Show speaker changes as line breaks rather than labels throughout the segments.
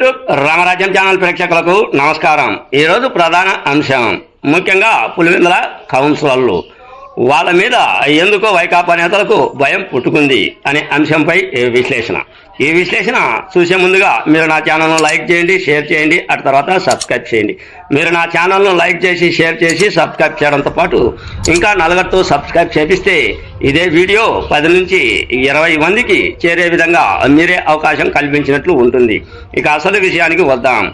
YouTube రామరాజ్యం channel ప్రేక్షకులకు నమస్కారం. ఈరోజు ప్రధాన అంశం. ముఖ్యంగా పులివెందుల కౌన్సిలర్లు. వాళ్ళ మీద ఎందుకో వైకాపా నేతలకు భయం పుట్టుకుంది అనే అంశంపై విశ్లేషణ. ఈ విశ్లేషణ చూసే ముందుగా మీరు నా ఛానల్ను లైక్ చేయండి షేర్ చేయండి అటు తర్వాత సబ్స్క్రైబ్ చేయండి. మీరు నా ఛానల్ను లైక్ చేసి షేర్ చేసి సబ్స్క్రైబ్ చేయడంతో పాటు ఇంకా నలుగురితో సబ్స్క్రైబ్ చేపిస్తే ఇదే వీడియో పది నుంచి ఇరవై మందికి చేరే విధంగా మీరే అవకాశం కల్పించినట్లు ఉంటుంది. ఇక అసలు విషయానికి వద్దాం.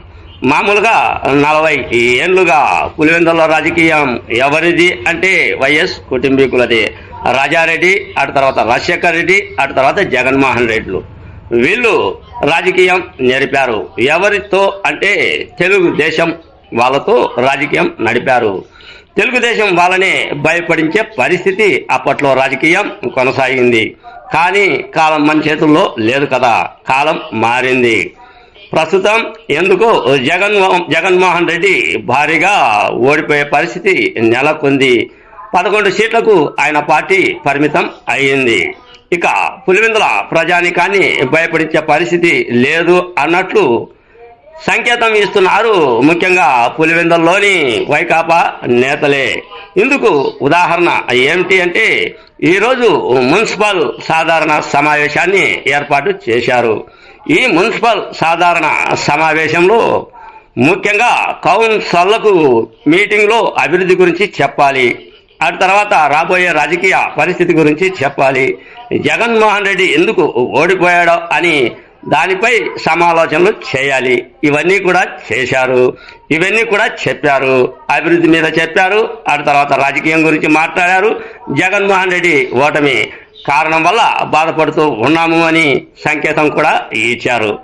మామూలుగా నలభై ఏళ్ళుగా పులివెందుల రాజకీయం ఎవరిది అంటే వైఎస్ కుటుంబీకులది. రాజారెడ్డి అటు తర్వాత రాజశేఖర్ రెడ్డి అటు తర్వాత జగన్మోహన్ రెడ్డిలు వీళ్ళు రాజకీయం నేర్పారు. ఎవరితో అంటే తెలుగుదేశం వాళ్ళతో రాజకీయం నడిపారు. తెలుగుదేశం వాళ్ళనే భయపడించే పరిస్థితి అప్పట్లో రాజకీయం కొనసాగింది. కానీ కాలం మన చేతుల్లో లేదు కదా. కాలం మారింది. ప్రస్తుతం ఎందుకు జగన్ జగన్మోహన్ రెడ్డి భారీగా ఓడిపోయే పరిస్థితి నెలకొంది. పదకొండు సీట్లకు ఆయన పార్టీ పరిమితం అయ్యింది. ఇక పులివెందుల ప్రజానికాన్ని భయపడించే పరిస్థితి లేదు అన్నట్లు సంకేతం ఇస్తున్నారు ముఖ్యంగా పులివెందుల్లోని వైకాపా నేతలే. ఇందుకు ఉదాహరణ ఏమిటి అంటే ఈరోజు మున్సిపల్ సాధారణ సమావేశాన్ని ఏర్పాటు చేశారు. ఈ మున్సిపల్ సాధారణ సమావేశంలో ముఖ్యంగా కౌన్సిల్లకు మీటింగ్లో అభివృద్ధి గురించి చెప్పాలి. ఆ తర్వాత రాబోయే రాజకీయ పరిస్థితి గురించి చెప్పాలి. జగన్మోహన్ రెడ్డి ఎందుకు ఓడిపోయాడో అని దానిపై సమాలోచనలు చేయాలి. ఇవన్నీ కూడా చేశారు. ఇవన్నీ కూడా చెప్పారు. అభివృద్ధి మీద చెప్పారు. ఆ తర్వాత రాజకీయం గురించి మాట్లాడారు. జగన్మోహన్ రెడ్డి ఓటమి కారణం వల్ల బాధపడుతూ ఉన్నాము అని సంకేతం కూడా ఇచ్చారు.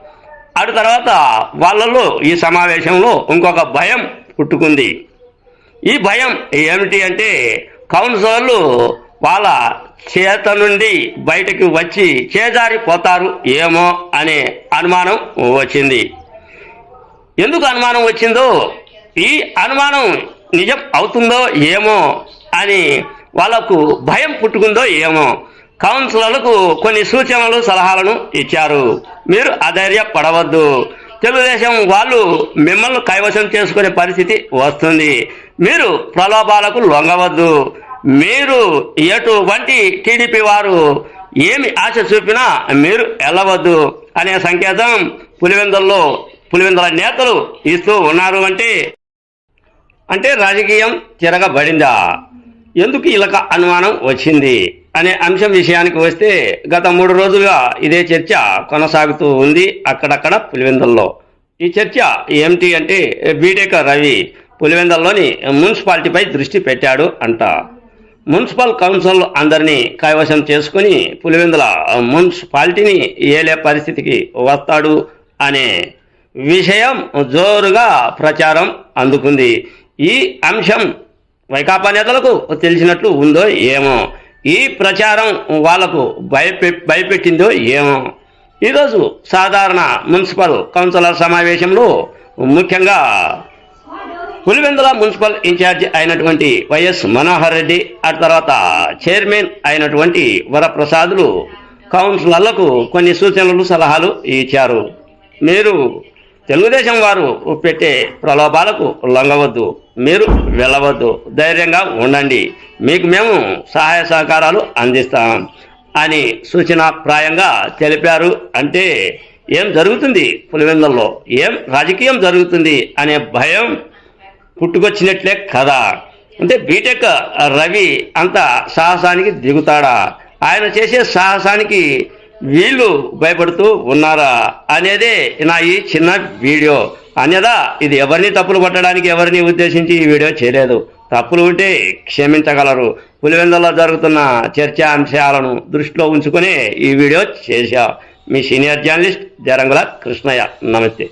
అటు తర్వాత వాళ్ళలో ఈ సమావేశంలో ఇంకొక భయం పుట్టుకుంది. ఈ భయం ఏమిటి అంటే కౌన్సిలర్లు వాళ్ళ చేత నుండి బయటకు వచ్చి చేజారిపోతారు ఏమో అనే అనుమానం వచ్చింది. ఎందుకు అనుమానం వచ్చిందో? ఈ అనుమానం నిజం అవుతుందో ఏమో అని వాళ్ళకు భయం పుట్టుకుందో ఏమో? కౌన్సిలర్లకు కొన్ని సూచనలు సలహాలను ఇచ్చారు. మీరు అధైర్యపడవద్దు. తెలుగుదేశం వాళ్ళు మిమ్మల్ని కైవసం చేసుకునే పరిస్థితి వస్తుంది. మీరు ప్రలోభాలకు లొంగవద్దు. మీరు ఎటువంటి టీడీపీ వారు ఏమి ఆశ చూపినా మీరు వెళ్ళవద్దు అనే సంకేతం పులివెందుల్లో పులివెందుల నేతలు ఇస్తూ ఉన్నారు అంటే అంటే రాజకీయం తిరగబడిందా? ఎందుకు ఇలా అనుమానం వచ్చింది? అనే అంశం విషయానికి వస్తే గత మూడు రోజులుగా ఇదే చర్చ కొనసాగుతూ ఉంది అక్కడక్కడ పులివెందల్లో. ఈ చర్చ ఏమిటి అంటే బీటెక్ రవి పులివెందల్లోని మున్సిపాలిటీపై దృష్టి పెట్టాడు అంట. మున్సిపల్ కౌన్సిల్ అందరినీ కైవశం చేసుకుని పులివెందుల మున్సిపాలిటీని ఏలే పరిస్థితికి వస్తాడు అనే విషయం జోరుగా ప్రచారం అందుకుంది. ఈ అంశం వైకాపా నేతలకు తెలిసినట్లు ఉందో ఏమో ఈ ప్రచారం వాళ్ళకు భయపె భయపెట్టిందో ఏమో. ఈరోజు సాధారణ మున్సిపల్ కౌన్సిలర్ సమావేశంలో ముఖ్యంగా పులివెందుల మున్సిపల్ ఇన్ఛార్జి అయినటువంటి వైఎస్ మనోహర్ రెడ్డి ఆ తర్వాత చైర్మన్ అయినటువంటి వరప్రసాదులు కౌన్సిలర్లకు కొన్ని సూచనలు సలహాలు ఇచ్చారు. మీరు తెలుగుదేశం వారు పెట్టే ప్రలోభాలకు లొంగవద్దు. మీరు వెళ్ళవద్దు. ధైర్యంగా ఉండండి. మీకు మేము సహాయ సహకారాలు అందిస్తాం అని సూచనాప్రాయంగా తెలిపారు. అంటే ఏం జరుగుతుంది పులివెందుల్లో? ఏం రాజకీయం జరుగుతుంది అనే భయం పుట్టుకొచ్చినట్లే కదా. అంటే బీటెక్ రవి అంత సాహసానికి దిగుతాడా? ఆయన చేసే సాహసానికి వీళ్ళు భయపడుతూ ఉన్నారా అనేదే నా ఈ చిన్న వీడియో. అన్యదా ఇది ఎవరిని తప్పులు పట్టడానికి ఎవరిని ఉద్దేశించి ఈ వీడియో చేయలేదు. తప్పులు ఉంటే క్షమించగలరు. పులివెందులో జరుగుతున్న చర్చా అంశాలను దృష్టిలో ఉంచుకునే ఈ వీడియో చేశా. మీ సీనియర్ జర్నలిస్ట్ జరంగుల కృష్ణయ్య. నమస్తే.